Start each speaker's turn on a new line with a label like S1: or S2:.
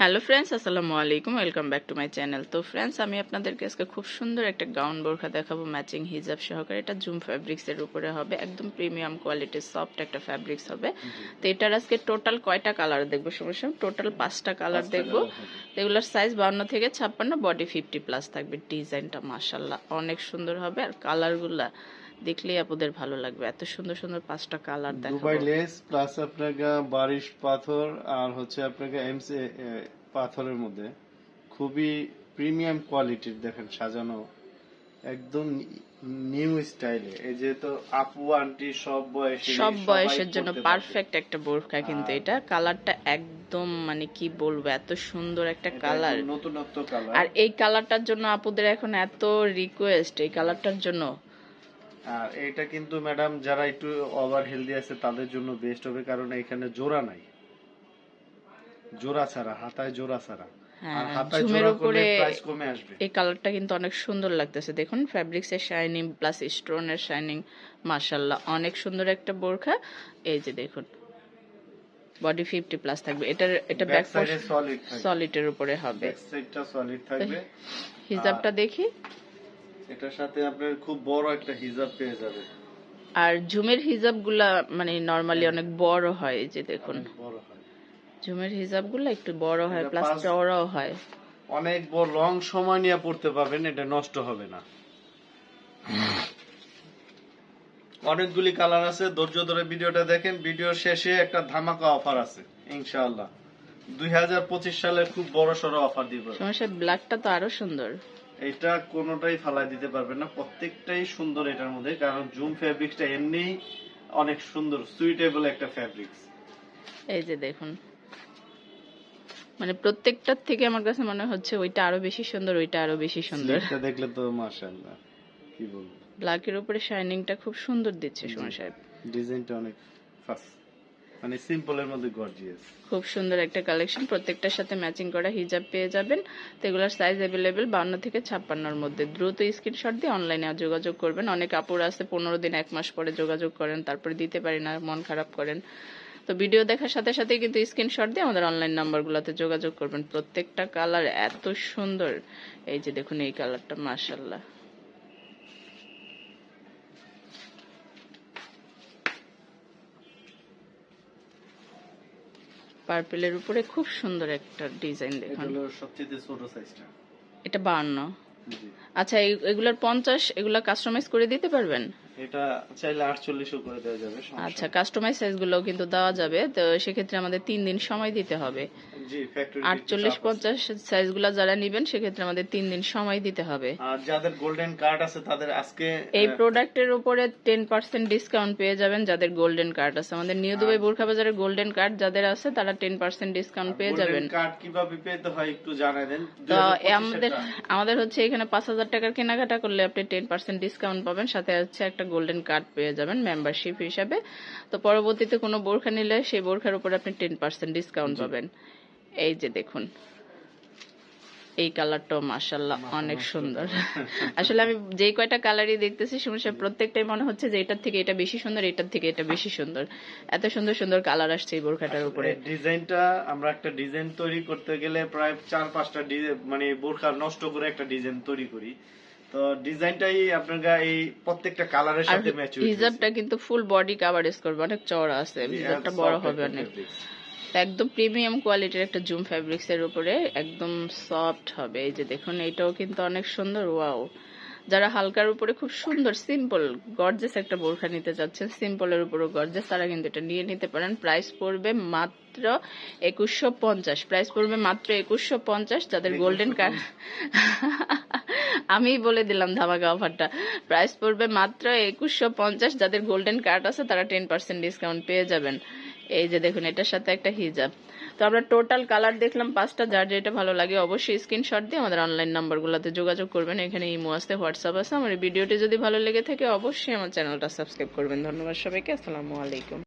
S1: Hello friends আসসালামু আলাইকুম welcome back to my channel তো ফ্রেন্ডস আমি আপনাদেরকে আজকে খুব সুন্দর একটা গাউন বোরখা দেখাবো ম্যাচিং হিজাব সহকারে। এটা জুম ফ্যাব্রিক্স এর উপরে হবে একদম প্রিমিয়াম কোয়ালিটির সফট একটা ফ্যাব্রিক্স হবে। তো এটার আজকে টোটাল কয়টা কালার দেখব? সমস্যা টোটাল পাঁচটা কালার দেখব। এগুলোর সাইজ বাউন্ন থেকে ছাপ্পান্ন বডি ফিফটি প্লাস থাকবে। ডিজাইনটা মাসাল্লাহ অনেক সুন্দর হবে। আর কালারগুলা দেখলেই আপনাদের ভালো লাগবে। এত সুন্দর সুন্দর পাঁচটা কালার
S2: দুবাই লেস প্লাস আপনাকে বারিশ পাথর আর হচ্ছে আপনাকে এমসি পাথরের মধ্যে। খুবই প্রিমিয়াম কোয়ালিটির দেখেন সাজানো। একদম নিউ স্টাইলে এই যে তো আপু আন্টি সব বয়সে
S1: সব বয়সের জন্য পারফেক্ট একটা বোরখা কিন্তু এটা। কালারটা একদম মানে কি বলব এত সুন্দর একটা কালার
S2: নতুনত্ব কালার
S1: আর এই কালারটার জন্য আপুদের এখন এত রিকোয়েস্ট এই কালারটার জন্য
S2: আর এটা কিন্তু ম্যাডাম যারা একটু ওভার হেলদি আছে তাদের জন্য বেস্ট হবে কারণ এখানে জোড়া নাই। জোড়া ছাড়া হাতায় জোড়া ছাড়া।
S1: হ্যাঁ,
S2: আর হাতায় জোড়া করলে প্রাইস কমে আসবে।
S1: এই কালারটা কিন্তু অনেক সুন্দর লাগতেছে। দেখুন ফ্যাব্রিক্স এর শাইনিং প্লাস শাইনিং মাশাল্লাহ অনেক সুন্দর একটা বোরখা। এই যে দেখুন বডি ফিফটি প্লাস থাকবে। এটার এটা ব্যাক
S2: সাইডে সলিড থাকবে।
S1: সলিডের উপরে হবে।
S2: ব্যাক সাইডটা সলিড থাকবে
S1: হিজাবটা দেখি।
S2: এটার সাথে আপনার খুব বড় একটা হিজাব পেয়ে যাবে
S1: আর ঝুমের হিজাবগুলা মানে নর্মালি অনেক বড় হয় এই যে দেখুন।
S2: বড় হয়।
S1: ঝুমের হিজাবগুলা একটু বড় হয় প্লাস চওড়াও হয়।
S2: অনেক বড় লং সময় নিয়ে পড়তে পারবেন এটা নষ্ট হবে না। অনেকগুলি কালার আছে ধৈর্য ধরে ভিডিওটা দেখেন। ভিডিওর শেষে একটা ধামাকা অফার আছে ইনশাআল্লাহ। দুই হাজার পঁচিশ সালের খুব বড় সড়ো অফার দিব।
S1: সমস্যা ব্ল্যাকটা তো আরও সুন্দর।
S2: এটা কোনোটাই ফালাই দিতে পারবেন না। প্রত্যেকটাই সুন্দর এটার মধ্যে কারণ জুম ফেব্রিক্সটা এমনি অনেক সুন্দর সুইটেবল একটা ফেব্রিক্স
S1: এই যে দেখুন। মানে প্রত্যেকটার থেকে আমার কাছে মনে হচ্ছে ওইটা আরও বেশি সুন্দর ওইটা আরও বেশি সুন্দর।
S2: এটা দেখলে তো মাশাআল্লাহ কি বলব।
S1: ব্ল্যাকের উপরে শাইনিংটা খুব সুন্দর দিচ্ছে সময় সাহেব।
S2: ডিজাইনটা অনেক ফাস্ট মানে সিম্পলের মধ্যে গর্জিয়াস
S1: খুব সুন্দর একটা কালেকশন প্রত্যেকটার সাথে ম্যাচিং করা হিজাব পেয়ে যাবেন। তো এগুলোর সাইজ অ্যাভেলেবেল বান্ন থেকে ছাপ্পান্নর মধ্যে। দ্রুত স্ক্রিনশট দিয়ে অনলাইনে যোগাযোগ করবেন। অনেক কাপড় আছে, পনেরো দিন, এক মাস পরে যোগাযোগ করেন, তারপরে দিতে পারি না, মন খারাপ করেন। তো ভিডিও দেখার সাথে সাথে কিন্তু স্ক্রিনশট দিয়ে আমাদের অনলাইন নাম্বারগুলোতে যোগাযোগ করবেন। প্রত্যেকটা কালার এত সুন্দর। এই যে দেখুন, এই কালারটা মার্শাল্লাহ পার্পেলের উপরে খুব সুন্দর একটা ডিজাইন দেখুন।
S2: সবচেয়ে ছোট সাইজটা
S1: এটা বান্ন।
S2: জি।
S1: আচ্ছা এই- এগুলার পঞ্চাশ এগুলা কাস্টমাইজ করে দিতে পারবেন?
S2: এটা চাইলে আটচল্লিশও করে দেওয়া যাবে
S1: আচ্ছা কাস্টমাইজ সাইজগুলোও কিন্তু দেওয়া যাবে তো সেক্ষেত্রে আমাদের তিন দিন সময় দিতে হবে। আটচল্লিশ পঞ্চাশ সাইজগুলা যারা নিবেন সেক্ষেত্রে আমাদের তিন দিন সময় দিতে হবে।
S2: আর যাদের গোল্ডেন কার্ড আছে তাদের আজকে
S1: এই প্রোডাক্টের উপরে টেন পার্সেন্ট ডিসকাউন্ট পেয়ে যাবেন যাদের গোল্ডেন কার্ড আছে। আমাদের নিউ দুবাই বোরখা বাজারে গোল্ডেন কার্ড যাদের আছে তারা টেন পার্সেন্ট ডিসকাউন্ট পেয়ে যাবেন।
S2: কার্ড কীভাবে পেতে হয় একটু জানাই দেন।
S1: তো আমাদের আমাদের হচ্ছে এখানে পাঁচ হাজার টাকার কেনাকাটা করলে আপনি টেন পার্সেন্ট ডিসকাউন্ট পাবেন। সাথে হচ্ছে একটা গোল্ডেন কার্ড পেয়ে যাবেন মেম্বারশিপ হিসাবে। তো পরবর্তীতে কোনো বোরখা নিলে সেই বোরখার উপর আপনি টেন পার্সেন্ট ডিসকাউন্ট পাবেন। এই যে দেখুন এই কালারটাও মাসাল্লাহ অনেক সুন্দর। আসলে আমি যে কয়টা কালারই দেখতেছি সমস্যা প্রত্যেকটাই মনে হচ্ছে যে এটার থেকে এটা বেশি সুন্দর এটার থেকে এটা বেশি সুন্দর। এত সুন্দর সুন্দর কালার আসছে এই বোরখাটার উপরে।
S2: ডিজাইনটা আমরা একটা ডিজাইন তৈরি করতে গেলে প্রায় চার পাঁচটা মানে বোরখা নষ্ট করে একটা ডিজাইন তৈরি করি। তো ডিজাইনটাই আপনার এই প্রত্যেকটা কালারের সাথে ম্যাচ
S1: হিজাবটা কিন্তু ফুল বডি কাভারেজ করবে অনেক চওড়া আছে হিজাবটা বড় হবে অনেক। একদম প্রিমিয়াম কোয়ালিটির একটা জুম ফ্যাব্রিক্স এর উপরে একদম সফট হবে। এই যে দেখুন এটাও কিন্তু অনেক সুন্দর ওয়াও যারা হালকার উপরে খুব সুন্দর সিম্পল গর্জেস একটা বোরখা নিতে চাচ্ছেন সিম্পলের উপরে গর্জেস তারা কিন্তু এটা নিয়ে নিতে পারেন। প্রাইস পড়বে মাত্র একুশশো পঞ্চাশ। প্রাইস পড়বে মাত্র একুশশো পঞ্চাশ। যাদের গোল্ডেন কার্ড আমি বলে দিলাম ধামাকা অফারটা। প্রাইস পড়বে মাত্র একুশশো পঞ্চাশ। যাদের গোল্ডেন কার্ড আছে, তারা টেন পার্সেন্ট ডিসকাউন্ট পেয়ে যাবেন। এই যে দেখুন, এটার সাথে একটা হিজাব। তো আমরা টোটাল কালার দেখলাম পাঁচটা। যার যেটা ভালো লাগে অবশ্যই স্ক্রিনশট দিয়ে আমাদের অনলাইন নাম্বারগুলোতে যোগাযোগ করবেন। এখানে ইমো আছে, হোয়াটসঅ্যাপ আছে। আমার ভিডিওটি যদি ভালো লেগে থাকে, অবশ্যই আমার চ্যানেলটা সাবস্ক্রাইব করবেন। ধন্যবাদ সবাইকে। আসসালামু আলাইকুম।